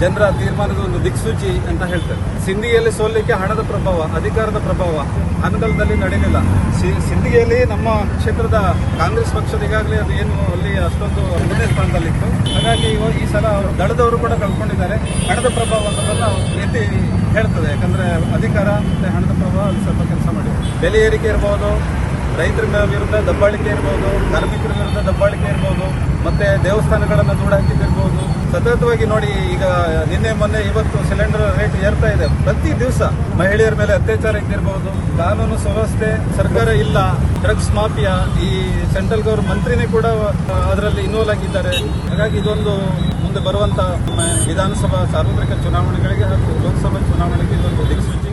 ಜನರ ತೀರ್ಮಾನದ ಒಂದು ದಿಕ್ಸೂಚಿ ಅಂತ ಹೇಳ್ತಾರೆ ಸಿಂಧಿಯಲ್ಲಿ ಸೋಲಿಕ್ಕೆ ಹಣದ ಪ್ರಭಾವ, ಅಧಿಕಾರದ ಪ್ರಭಾವ ಅನಗಲದಲ್ಲಿ ನಡೆಯಲಿಲ್ಲ. ಸಿಂಧಿಯಲ್ಲಿ ನಮ್ಮ ಕ್ಷೇತ್ರದ ಕಾಂಗ್ರೆಸ್ ಪಕ್ಷದ ಈಗಾಗಲೇ ಅದು ಏನು ಅಲ್ಲಿ ಅಷ್ಟೊಂದು ಮೂರನೇ ಸ್ಥಾನದಲ್ಲಿತ್ತು. ಹಾಗಾಗಿ ಈ ಸಲ ದಳದವರು ಕೂಡ ಕಳ್ಕೊಂಡಿದ್ದಾರೆ. ಹಣದ ಪ್ರಭಾವ ಅನ್ನೋದನ್ನ ರೀತಿ ಹೇಳ್ತದೆ. ಯಾಕಂದ್ರೆ ಅಧಿಕಾರ ಮತ್ತೆ ಹಣದ ಪ್ರಭಾವ ಅಲ್ಲಿ ಸ್ವಲ್ಪ ಕೆಲಸ ಮಾಡಿದೆ ಬೆಲೆ ಏರಿಕೆ ಇರ್ಬೋದು, ರೈತರ ವಿರುದ್ಧ ದಬ್ಬಾಳಿಕೆ ಇರ್ಬೋದು, ಕಾರ್ಮಿಕರ ವಿರುದ್ಧ ದಬ್ಬಾಳಿಕೆ ಇರ್ಬೋದು, ಮತ್ತೆ ದೇವಸ್ಥಾನಗಳನ್ನು ದೂಡ ಹಾಕಿದ್ದಿರ್ಬೋದು ಸತತವಾಗಿ ನೋಡಿ, ಈಗ ನಿನ್ನೆ, ಮೊನ್ನೆ ಇವತ್ತು ಸಿಲಿಂಡರ್ ರೇಟ್ ಏರ್ತಾ ಇದೆ. ಪ್ರತಿ ದಿವಸ ಮಹಿಳೆಯರ ಮೇಲೆ ಅತ್ಯಾಚಾರ ಇದ್ದಿರಬಹುದು ಕಾನೂನು ಸುವ್ಯವಸ್ಥೆ ಸರ್ಕಾರ ಇಲ್ಲ. ಡ್ರಗ್ಸ್ ಮಾಫಿಯಾ, ಈ ಸೆಂಟ್ರಲ್ ಗೌರ್ಮೆಂಟ್ ಮಂತ್ರಿನೇ ಕೂಡ ಅದರಲ್ಲಿ ಇನ್ವಾಲ್ವ್ ಆಗಿದ್ದಾರೆ. ಹಾಗಾಗಿ ಇದೊಂದು ಮುಂದೆ ಬರುವಂತ ವಿಧಾನಸಭಾ ಸಾರ್ವತ್ರಿಕ ಚುನಾವಣೆಗಳಿಗೆ ಹಾಗೂ ಲೋಕಸಭಾ ಚುನಾವಣೆಗೆ ಇದೊಂದು ದಿಕ್ಸೂಚಿ.